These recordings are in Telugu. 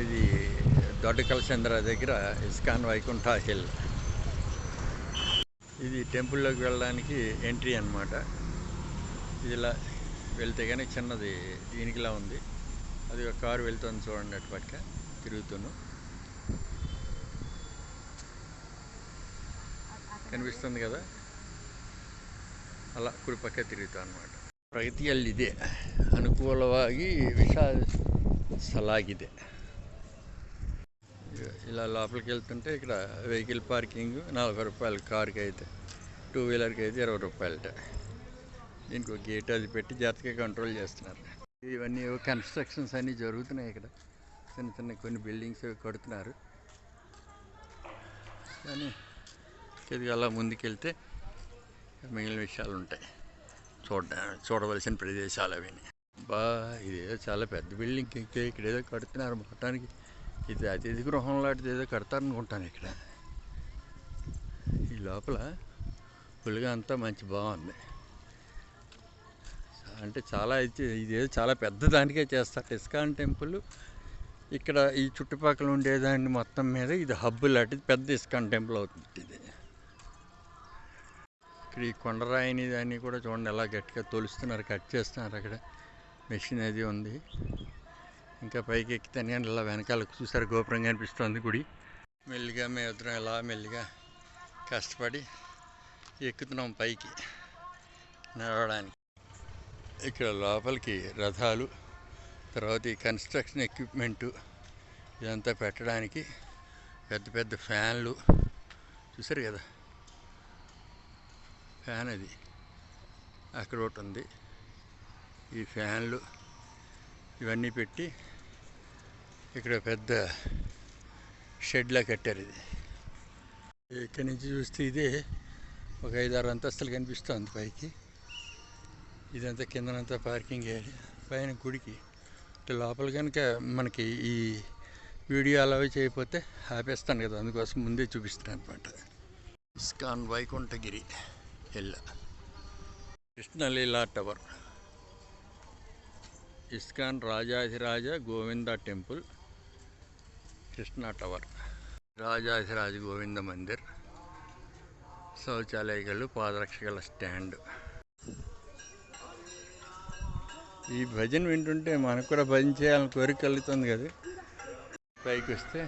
ఇది దొడ్డకల చంద్ర దగ్గర ఇస్కాన్ వైకుంఠ హిల్. ఇది టెంపుల్లోకి వెళ్ళడానికి ఎంట్రీ అనమాట ఇదిలా వెళ్తే కానీ చిన్నది దీనికిలా ఉంది. అది ఒక కారు వెళ్తుంది చూడండి అటు పక్క తిరుగుతును. కనిపిస్తుంది కదా? అలా కుడి పక్క తిరుగుతాం అనమాట ఇదే అనుకూలవా ವಿಷ సలాగిదే ఇలా లోపలికి వెళ్తుంటే ఇక్కడ వెహికల్ పార్కింగ్ నలభై రూపాయలు కార్కి అయితే టూ వీలర్కి అయితే ఇరవై రూపాయలట. దీనికి ఒక గేట్ అది పెట్టి జాగ్రత్తగా కంట్రోల్ చేస్తున్నారు. ఇవన్నీ కన్స్ట్రక్షన్స్ అన్నీ జరుగుతున్నాయి ఇక్కడ. చిన్న చిన్న కొన్ని బిల్డింగ్స్ కడుతున్నారు. కానీ ఇది అలా ముందుకెళ్తే మిగిలిన విషయాలు ఉంటాయి. చూడ చూడవలసిన ప్రదేశాలు అవి బా ఇదేదో చాలా పెద్ద బిల్డింగ్ ఇక్కడ ఏదో కడుతున్నారు మొత్తానికి. ఇది అతిథి గృహం లాంటిది ఏదో కడతారనుకుంటాను ఇక్కడ. ఈ లోపల ఫుల్గా అంతా మంచి బాగుంది. అంటే చాలా ఇది ఇదేదో చాలా పెద్ద దానికే చేస్తారు. ఇస్కాన్ టెంపుల్ ఇక్కడ ఈ చుట్టుపక్కల ఉండేదాన్ని మొత్తం మీద ఇది హబ్బు లాంటిది పెద్ద ఇస్కాన్ టెంపుల్ అవుతుంది ఇది. ఇక్కడ ఈ కొండరాయిని దాన్ని కూడా చూడండి ఎలా గట్టిగా తొలుస్తున్నారు కట్ చేస్తున్నారు అక్కడ. మెషిన్ అది ఉంది. ఇంకా పైకి ఎక్కితే ఇలా వెనకాల చూసారు గోపురం కనిపిస్తుంది గుడి. మెల్లిగా మేము ఇద్దరం ఇలా మెల్లిగా కష్టపడి ఎక్కుతున్నాం పైకి నడవడానికి. ఇక్కడ లోపలికి రథాలు తర్వాత ఈ కన్స్ట్రక్షన్ ఎక్విప్మెంటు ఇదంతా పెట్టడానికి పెద్ద పెద్ద ఫ్యాన్లు. చూసారు కదా? ఫ్యాన్ అది. అక్కడ ఒకటి ఉంది. ఈ ఫ్యాన్లు ఇవన్నీ పెట్టి ఇక్కడ పెద్ద షెడ్లా కట్టారు ఇది. ఇక్కడి నుంచి చూస్తే ఇదే ఒక ఐదారు అంతస్తులు కనిపిస్తుంది పైకి. ఇదంతా కిందనంతా పార్కింగ్ ఏరియా. పైన గుడికి. ఇటు లోపల కనుక మనకి ఈ వీడియో అలా చేయకపోతే ఆపేస్తాను కదా అందుకోసం ముందే చూపిస్తాను అనమాట ఇస్కాన్ వైకుంఠగిరి ఎల్ల Krishnaleela tower. ISKCON Rajadhiraja Govinda temple. Krishna tower. Rajadhiraja Govinda Mandir శౌచాలయాలు పాదరక్షకల స్టాండ్. ఈ భజన వింటుంటే మనకు కూడా భజన చేయాలని కోరిక కలుగుతుంది కదా. పైకి వస్తే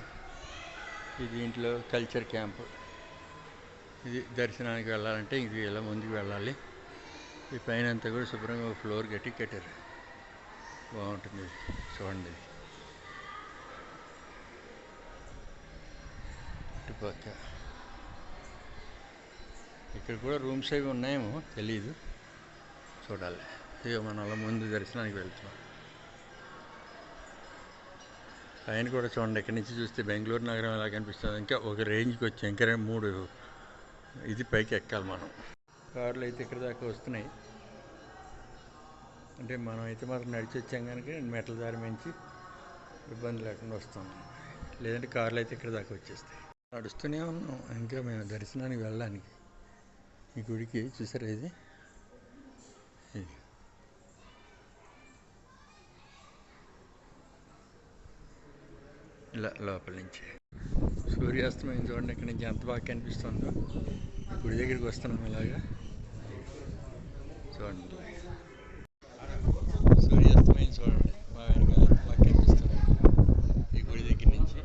ఇది దీంట్లో కల్చర్ క్యాంపు. ఇది దర్శనానికి వెళ్ళాలంటే ఇది ఇలా ముందుకు వెళ్ళాలి. ఈ పైన అంతా కూడా శుభ్రంగా ఫ్లోర్ కట్టి కట్టారు. బాగుంటుంది చూడండి. చుట్టుపక్క ఇక్కడ కూడా రూమ్స్ అవి ఉన్నాయేమో తెలీదు. చూడాలి. ఇక మనం అలా ముందు దర్శనానికి వెళ్తున్నాం. పైన కూడా చూడండి ఇక్కడి నుంచి చూస్తే బెంగళూరు నగరం ఎలా కనిపిస్తుంది. ఇంకా ఒక రేంజ్కి వచ్చి. ఇంకా రెండు మూడు ఇది పైకి ఎక్కాలి మనం. కార్లు అయితే ఇక్కడ దాకా వస్తున్నాయి. అంటే మనం అయితే మాత్రం నడిచి వచ్చాం కనుక మెట్ల దారి మించి ఇబ్బంది లేకుండా వస్తాం. లేదంటే కార్లు అయితే ఇక్కడ దాకా వచ్చేస్తాయి. నడుస్తూనే ఉన్నాం. ఇంకా మేము దర్శనానికి వెళ్ళడానికి. ఈ గుడికి చూసారా ఇది? ఇలా లోపల నుంచి. సూర్యాస్తమయం చూడండి ఇక్కడ నుంచి ఎంత బాగా కనిపిస్తుందో. ఈ గుడి దగ్గరికి వస్తున్నాం ఇలాగా. చూడండి ఇలాగా. సూర్యాస్తమయం చూడండి మా వెనక ఎంత బాగా కనిపిస్తుంది ఈ గుడి దగ్గర నుంచి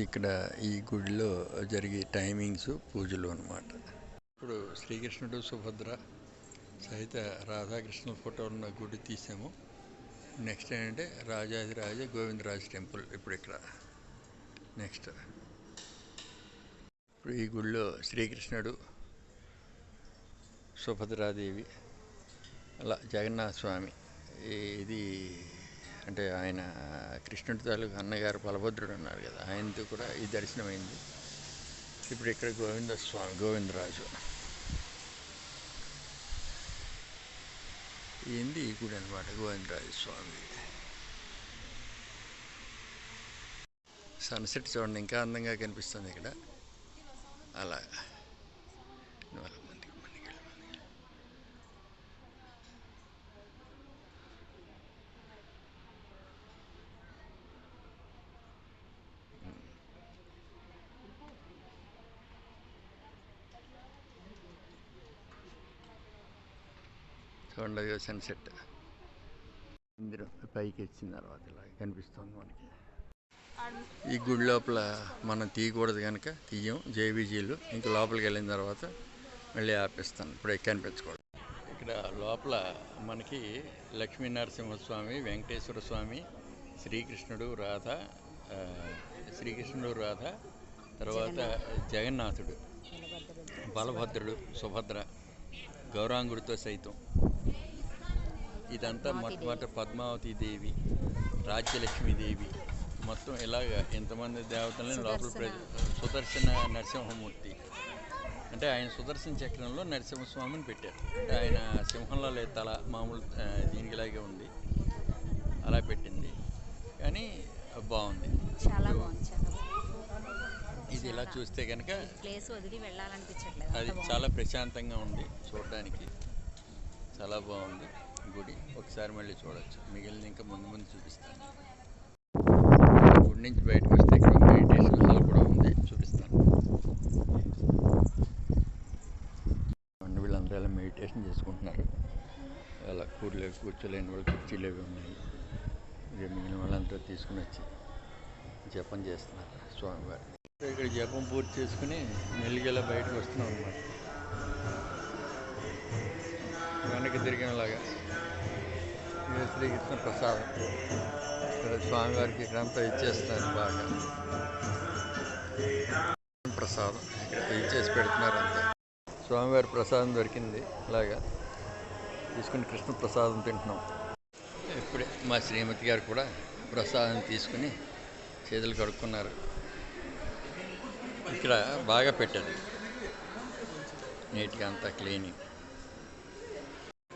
ఇది ఇక్కడ ఈ గుడిలో జరిగే టైమింగ్స్ పూజలు అన్నమాట. ఇప్పుడు శ్రీకృష్ణుడు సుభద్ర సహిత రాధాకృష్ణుల ఫోటో ఉన్న గుడి తీసాము. నెక్స్ట్ ఏంటంటే రాజాదిరాజ గోవిందరాజు టెంపుల్ ఇప్పుడు ఇక్కడ. నెక్స్ట్. ఇప్పుడు ఈ గుడిలో శ్రీకృష్ణుడు సుభద్రాదేవి అలా జగన్నాథ స్వామి ఇది అంటే ఆయన కృష్ణుడి తాలూకు అన్నగారు బలభద్రుడు ఉన్నారు కదా ఆయనతో కూడా ఈ దర్శనం అయింది. ఇప్పుడు ఇక్కడ గోవింద స్వామి గోవిందరాజు. ఏంది ఈ గుడి అనమాట గోవిందరాజు స్వామి? సన్సెట్ చూడండి ఇంకా అందంగా కనిపిస్తుంది ఇక్కడ. అలా ఇవాళ ముందు. చూడండి అది సన్సెట్ ఇందిరం పైకి వచ్చిన తర్వాత ఇలా కనిపిస్తుంది మనకి. ఈ గుడి లోపల మనం తీయకూడదు కనుక తీయం జేబీజీలు. ఇంకా లోపలికి వెళ్ళిన తర్వాత మళ్ళీ ఆపేస్తాను. ఇప్పుడు కనిపించకూడదు. ఇక్కడ లోపల మనకి లక్ష్మీ నరసింహస్వామి వెంకటేశ్వర స్వామి శ్రీకృష్ణుడు రాధ శ్రీకృష్ణుడు రాధ తర్వాత జగన్నాథుడు బలభద్రుడు సుభద్ర గౌరాంగుడితో సైతం. ఇదంతా మొట్టమొదటి పద్మావతి దేవి రాజ్యలక్ష్మీదేవి మొత్తం ఇలాగ ఎంతమంది దేవతలని లోపల సుదర్శన. నరసింహమూర్తి. అంటే ఆయన సుదర్శన చక్రంలో నరసింహస్వామిని పెట్టారు. అంటే ఆయన సింహంలో లేదు తల మామూలు దీనికిలాగే ఉంది. అలా పెట్టింది. కానీ బాగుంది. చాలా బాగుంది ఇది ఇలా చూస్తే కనుక ప్లేస్ వదిలి వెళ్ళాలనిపించట్లేదు. అది. చాలా ప్రశాంతంగా ఉంది చూడడానికి చాలా బాగుంది. గుడి ఒకసారి మళ్ళీ చూడొచ్చు. మిగిలిన ఇంకా ముందు ముందు చూపిస్తాను. గుడి నుంచి బయటకు వస్తే ఇక్కడ మెడిటేషన్ హాల్ కూడా ఉంది. చూపిస్తాను. వీళ్ళందరూ ఇలా మెడిటేషన్ చేసుకుంటున్నారు. అలా కూర్లే కూర్చోలేని వాళ్ళు కుర్చీలు అవి ఉన్నాయి. ఇక మిగిలిన వాళ్ళంతా తీసుకుని వచ్చి జపం చేస్తున్నారు స్వామివారి. ఇక్కడ జపం పూర్తి చేసుకుని మెల్లిగెలా బయటకు వస్తున్నాం అన్నమాట. వెనక్కి తిరిగినలాగా శ్రీకృష్ణ ప్రసాదం. ఇక్కడ స్వామివారికి ఇక్కడంతా ఇచ్చేస్తారు బాగా. ప్రసాదం ఇక్కడ ఇచ్చేసి పెడుతున్నారు అంతే. స్వామివారి ప్రసాదం దొరికింది ఇలాగా. తీసుకుని కృష్ణ ప్రసాదం తింటున్నాం. ఇప్పుడే మా శ్రీమతి గారు కూడా ప్రసాదం తీసుకుని చేతులు కడుక్కున్నారు. ఇక్కడ బాగా పెట్టారు. నీట్గా అంతా క్లీనింగ్.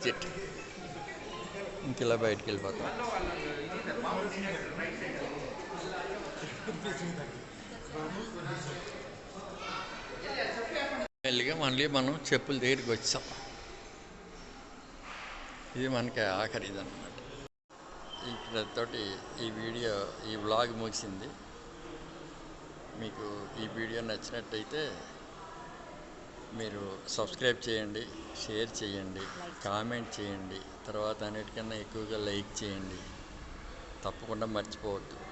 చెట్టు. ఇంక ఇలా బయటికి వెళ్ళిపోతాం. మెల్లిగా మళ్ళీ మనం చెప్పుల దగ్గరికి వచ్చాం. ఇది మనకి ఆఖరి ఇదన్నమాట. ఇక్కడ తోటి ఈ వీడియో ఈ వ్లాగ్ ముగిసింది. మీకు ఈ వీడియో నచ్చినట్టయితే మీరు సబ్స్క్రైబ్ చేయండి షేర్ చేయండి కామెంట్ చేయండి. తర్వాత అన్నిటికన్నా ఎక్కువగా లైక్ చేయండి. తప్పకుండా మర్చిపోవద్దు.